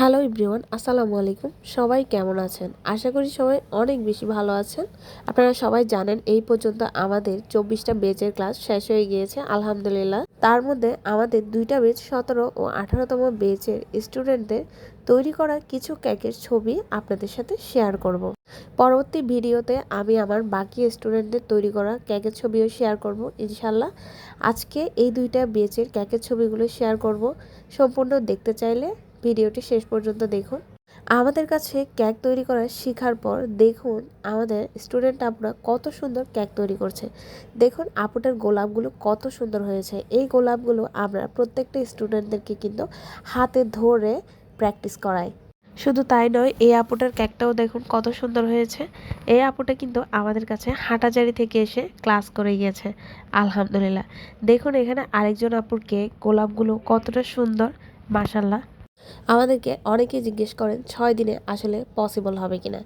Hello everyone আসসালামু আলাইকুম। সবাই কেমন আছেন? আশা করি সবাই অনেক বেশি ভালো আছেন। আপনারা সবাই জানেন এই পর্যন্ত আমাদের চব্বিশটা বেচের ক্লাস শেষ হয়ে গিয়েছে, আলহামদুলিল্লাহ। তার মধ্যে আমাদের দুইটা বেচ সতেরো ও আঠারোতম বেচের স্টুডেন্টদের তৈরি করা কিছু কেকের ছবি আপনাদের সাথে শেয়ার করব। পরবর্তী ভিডিওতে আমি আমার বাকি স্টুডেন্টদের তৈরি করা কেকের ছবিও শেয়ার করব ইনশাল্লাহ আজকে এই দুইটা বেচের কেকের ছবিগুলো শেয়ার করব। সম্পূর্ণ দেখতে চাইলে ভিডিওটি শেষ পর্যন্ত দেখুন। আমাদের কাছে কেক তৈরি করা শেখার পর দেখুন আমাদের স্টুডেন্ট আপুরা কত সুন্দর কেক তৈরি করছে। দেখুন আপুটার গোলাপগুলো কত সুন্দর হয়েছে। এই গোলাপগুলো আমরা প্রত্যেকটা স্টুডেন্টদেরকে কিন্তু হাতে ধরে প্র্যাকটিস করাই। শুধু তাই নয়, এই আপুটার কেকটাও দেখুন কত সুন্দর হয়েছে। এই আপুটা কিন্তু আমাদের কাছে হাঁটাজারি থেকে এসে ক্লাস করে গিয়েছে। আলহামদুলিল্লাহ। দেখুন এখানে আরেকজন আপুর কেক গোলাপগুলো কতটা সুন্দর মাসাল্লাহ আমাদেরকে অনেকে জিজ্ঞেস করেন, ছয় দিনে আসলে পসিবল হবে কিনা?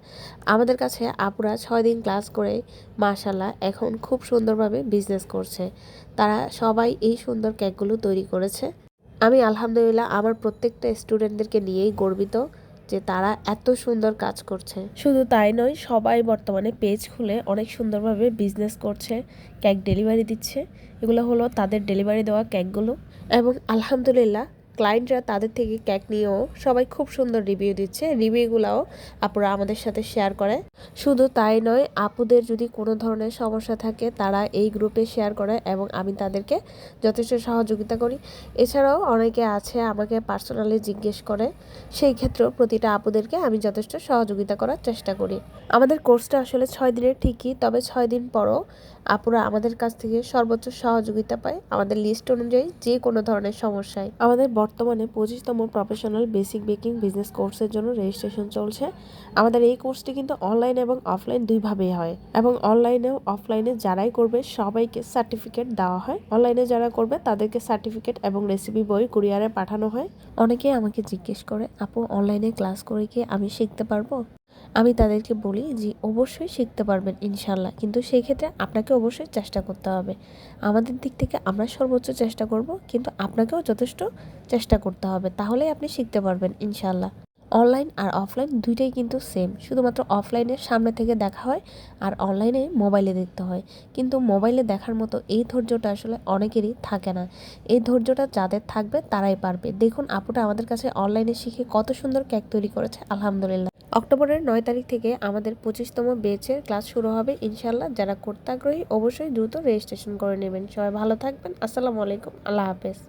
আমাদের কাছে আপুরা ছয় দিন ক্লাস করে মার্শাল্লাহ এখন খুব সুন্দরভাবে বিজনেস করছে। তারা সবাই এই সুন্দর কেকগুলো তৈরি করেছে। আমি আলহামদুলিল্লাহ আমার প্রত্যেকটা স্টুডেন্টদেরকে নিয়েই গর্বিত যে তারা এত সুন্দর কাজ করছে। শুধু তাই নয়, সবাই বর্তমানে পেজ খুলে অনেক সুন্দরভাবে বিজনেস করছে কেক ডেলিভারি দিচ্ছে। এগুলো হলো তাদের ডেলিভারি দেওয়া কেকগুলো এবং আলহামদুলিল্লাহ ক্লায়েন্টরা তাদের থেকে কেক নিয়েও সবাই খুব সুন্দর রিভিউ দিচ্ছে। রিভিউগুলাও আপুরা আমাদের সাথে শেয়ার করে। শুধু তাই নয়, আপুদের যদি কোনো ধরনের সমস্যা থাকে, তারা এই গ্রুপে শেয়ার করে এবং আমি তাদেরকে যথেষ্ট সহযোগিতা করি। এছাড়াও অনেকে আছে আমাকে পার্সোনালি জিজ্ঞেস করে, সেই ক্ষেত্রেও প্রতিটা আপুদেরকে আমি যথেষ্ট সহযোগিতা করার চেষ্টা করি। আমাদের কোর্সটা আসলে ছয় দিনের ঠিকই, তবে ছয় দিন পরও আপুরা আমাদের কাছ থেকে সর্বোচ্চ সহযোগিতা পায় আমাদের লিস্ট অনুযায়ী যে কোনো ধরনের সমস্যায়। আমাদের বর্তমানে পঁচিশতম প্রফেশনাল বেসিক বেকিং বিজনেস কোর্সের জন্য রেজিস্ট্রেশন চলছে। আমাদের এই কোর্সটি কিন্তু অনলাইন এবং অফলাইন দুইভাবেই হয় এবং অনলাইনে অফলাইনে যারাই করবে, সবাইকে সার্টিফিকেট দেওয়া হয়। অনলাইনে যারা করবে, তাদেরকে সার্টিফিকেট এবং রেসিপি বই কুরিয়ারে পাঠানো হয়। অনেকেই আমাকে জিজ্ঞেস করে, আপু অনলাইনে ক্লাস করে কি আমি শিখতে পারব? আমি তাদেরকে বলি যে, অবশ্যই শিখতে পারবেন ইনশাল্লাহ। কিন্তু সেই ক্ষেত্রে আপনাকে অবশ্যই চেষ্টা করতে হবে। আমাদের দিক থেকে আমরা সর্বোচ্চ চেষ্টা করব, কিন্তু আপনাকেও যথেষ্ট চেষ্টা করতে হবে। তাহলেই আপনি শিখতে পারবেন ইনশাল্লাহ। অনলাইন আর অফলাইন দুইটাই কিন্তু সেম। শুধুমাত্র অফলাইনের সামনে থেকে দেখা হয় আর অনলাইনে মোবাইলে দেখতে হয়। কিন্তু মোবাইলে দেখার মতো এই ধৈর্যটা আসলে অনেকেরই থাকে না। এই ধৈর্যটা যাদের থাকবে তারাই পারবে। দেখুন, আপুটা আমাদের কাছে অনলাইনে শিখে কত সুন্দর কেক তৈরি করেছে। আলহামদুলিল্লাহ। অক্টোবরের নয় তারিখ থেকে আমাদের পঁচিশতম বেচের ক্লাস শুরু হবে ইনশাল্লাহ যারা করতে আগ্রহী অবশ্যই দ্রুত রেজিস্ট্রেশন করে নেবেন। সবাই ভালো থাকবেন। আসসালামু আলাইকুম। আল্লাহ হাফেজ।